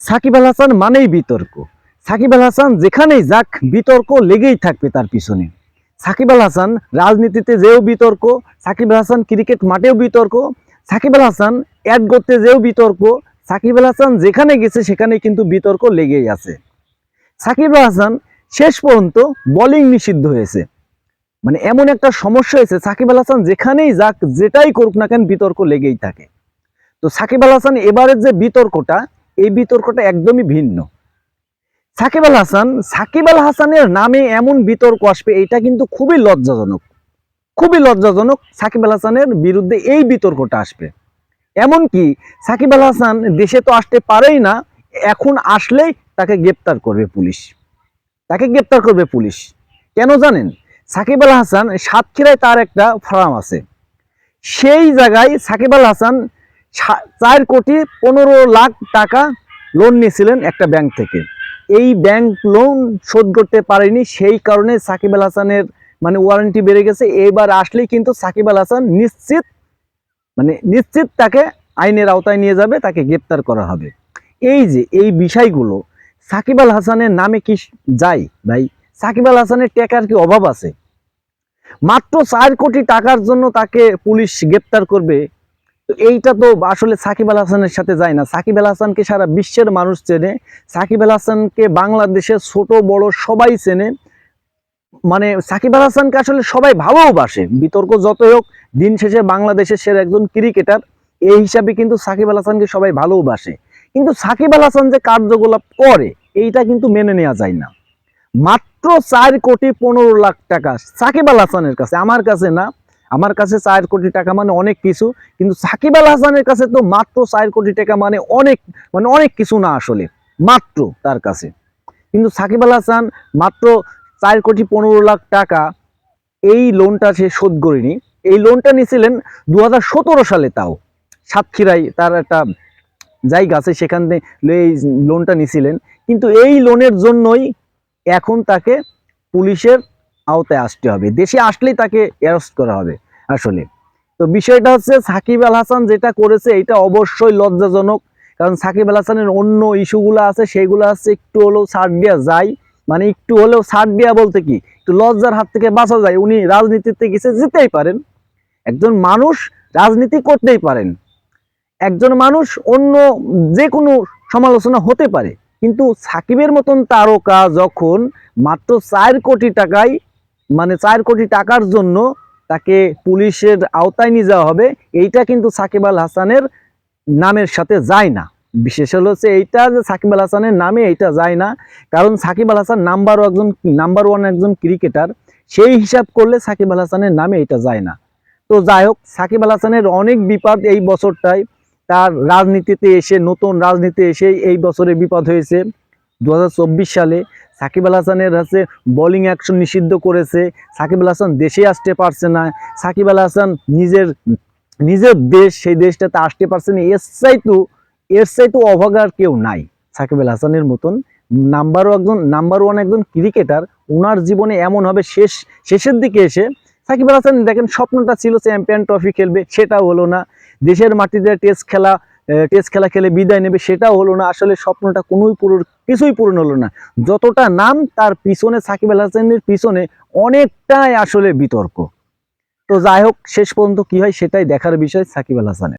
সাকিব আল হাসান মানেই বিতর্ক। সাকিব আল হাসান যেখানেই যাক, বিতর্ক লেগেই থাকবে তার পিছনে। সাকিব আল হাসান রাজনীতিতে যেও বিতর্ক, সাকিব আল হাসান ক্রিকেট মাঠেও বিতর্ক, সাকিব আল হাসান অ্যাড করতে যেও বিতর্ক, সাকিব আল হাসান যেখানে গেছে সেখানে কিন্তু বিতর্ক লেগেই আছে। সাকিব আল হাসান শেষ পর্যন্ত বোলিং নিষিদ্ধ হয়েছে। মানে এমন একটা সমস্যা হয়েছে, সাকিব আল হাসান যেখানেই যাক, যেটাই করুক না কেন বিতর্ক লেগেই থাকে। তো সাকিব আল হাসান এবারের যে বিতর্কটা এই বিতর্কটা একদমই ভিন্ন। সাকিব আল হাসান, সাকিব আল হাসানের নামে এমন বিতর্ক আসবে এটা কিন্তু খুবই লজ্জাজনক। খুবই লজ্জাজনক সাকিব আল হাসানের বিরুদ্ধে এই বিতর্কটা আসবে। এমনকি সাকিব আল হাসান দেশে তো আসতে পারেই না, এখন আসলেই তাকে গ্রেপ্তার করবে পুলিশ। তাকে গ্রেপ্তার করবে পুলিশ। কেন জানেন? সাকিব আল হাসান সাতক্ষীরায় তার একটা ফার্ম আছে। সেই জায়গায় সাকিব আল হাসান চার কোটি পনেরো লাখ টাকা লোন নিয়েছিলেন একটা ব্যাংক থেকে। এই ব্যাংক লোন শোধ করতে পারেনি, সেই কারণে সাকিব আল হাসানের মানে ওয়ারেন্টি বেড়ে গেছে। এবার আসলেই কিন্তু সাকিব আল হাসান নিশ্চিত মানে নিশ্চিত তাকে আইনের আওতায় নিয়ে যাবে, তাকে গ্রেপ্তার করা হবে। এই যে, এই বিষয়গুলো, সাকিব আল হাসানের নামে কি যায়? ভাই, সাকিব আল হাসানের টাকার কি অভাব আছে? মাত্র চার কোটি টাকার জন্য তাকে পুলিশ গ্রেপ্তার করবে এইটা তো আসলে সাকিব আল হাসানের সাথে যায় না। সাকিব আল হাসানকে সারা বিশ্বের মানুষ চেনে। সাকিব আল হাসানকে বাংলাদেশের ছোট, বড় সবাই চেনে। মানে সাকিব আল হাসানকে আসলে সবাই ভালোবাসে বিতর্ক যতই হোক, দিন শেষে বাংলাদেশের সেরা একজন ক্রিকেটার, এই হিসাবে কিন্তু সাকিব আল হাসানকে সবাই ভালোবাসে কিন্তু সাকিব আল হাসান যে কার্যকলাপ করে, এইটা কিন্তু মেনে নেওয়া যায় না। মাত্র চার কোটি পনেরো লাখ টাকা সাকিব আল হাসানের কাছে, আমার কাছে না আমার কাছে চার কোটি টাকা মানে অনেক কিছু, কিন্তু সাকিব আল হাসানের কাছে তো মাত্র চার কোটি টাকা মানে অনেক মানে অনেক কিছু না আসলে, মাত্র তার কাছে। কিন্তু সাকিব আল হাসান মাত্র চার কোটি পনেরো লাখ টাকা, এই লোনটা সে শোধ করেনি। এই লোনটা নিয়েছিলেন দু হাজার সতেরো সালে তাও। সাতক্ষীরায় তার একটা জায়গা আছে, সেখান থেকে এই লোনটা নিয়েছিলেন। কিন্তু এই লোনের জন্যই এখন তাকে পুলিশের আওতায় আসতে হবে। দেশে আসলেই তাকে অ্যারেস্ট করা হবে আসলে। তো বিষয়টা হচ্ছে সাকিব আল হাসান যেটা করেছে, এটা অবশ্যই লজ্জাজনক। কারণ সাকিব আল হাসানের অন্য ইস্যুগুলো আছে সেইগুলো আছে একটু হলেও ছাড় দেওয়া যায়। মানে একটু হলেও ছাড় দেওয়া বলতে কি? একটু লজ্জার হাত থেকে বাঁচা যায়। উনি রাজনীতিতে গেছে, যেতেই পারেন। একজন মানুষ রাজনীতি করতেই পারেন। একজন মানুষ অন্য যে কোনো সমালোচনা হতে পারে। কিন্তু সাকিবের মতন তারকা যখন মাত্র চার কোটি টাকায় মানে চার কোটি টাকার জন্য তাকে পুলিশের আওতায় নিয়ে যাওয়া হবে। এইটা কিন্তু সাকিব আল হাসানের নামের সাথে যায় না। বিশেষ হলো হচ্ছে এইটা যে সাকিব আল হাসানের নামে এইটা যায় না। কারণ সাকিব আল হাসান নাম্বার একজন নাম্বার ওয়ান একজন ক্রিকেটার সেই হিসাব করলে সাকিব আল হাসানের নামে এটা যায় না। তো যাই হোক, সাকিব আল হাসানের অনেক বিপদ এই বছরটায়। তার রাজনীতিতে এসে, নতুন রাজনীতি এসে এই বছরে বিপদ হয়েছে। দু হাজার চব্বিশ সালে সাকিব আল হাসানের হচ্ছে বোলিং অ্যাকশন নিষিদ্ধ করেছে। সাকিব আল হাসান দেশে আসতে পারছে না। সাকিব আল হাসান নিজের নিজের দেশ, সেই দেশটাতে আসতে পারছে না। এর চাইতো এর চাইতো অভাগার কেউ নাই। সাকিব আল হাসানের মতন নাম্বার একজন নাম্বার ওয়ান একজন ক্রিকেটার ওনার জীবনে এমন হবে শেষ, শেষের দিকে এসে সাকিব আল হাসান দেখেন স্বপ্নটা ছিল চ্যাম্পিয়ন ট্রফি খেলবে, সেটাও হলো না। দেশের মাটিতে টেস্ট খেলা টেস্ট খেলা খেলে বিদায় নেবে সেটাও হলো না। আসলে স্বপ্নটা কোনোই পূরণ কিছুই পূরণ হলো না। যতটা নাম তার পিছনে সাকিব আল হাসানের পিছনে অনেকটাই আসলে বিতর্ক। তো যাই হোক, শেষ পর্যন্ত কি হয় সেটাই দেখার বিষয় সাকিব আল হাসানের।